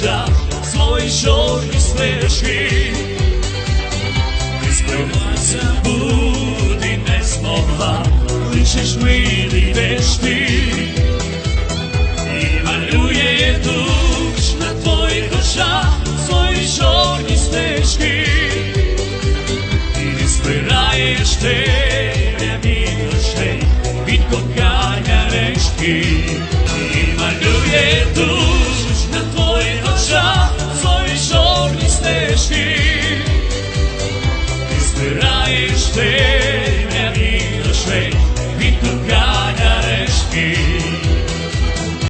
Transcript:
шлях свої чорні стежки, ти сприйматися буде не змогла, лише ж милі йдеш ти, і малює душ на твоїх очах свої чорні стежки, ти не збираєш темряві від кохання решки, і малює reich stehen.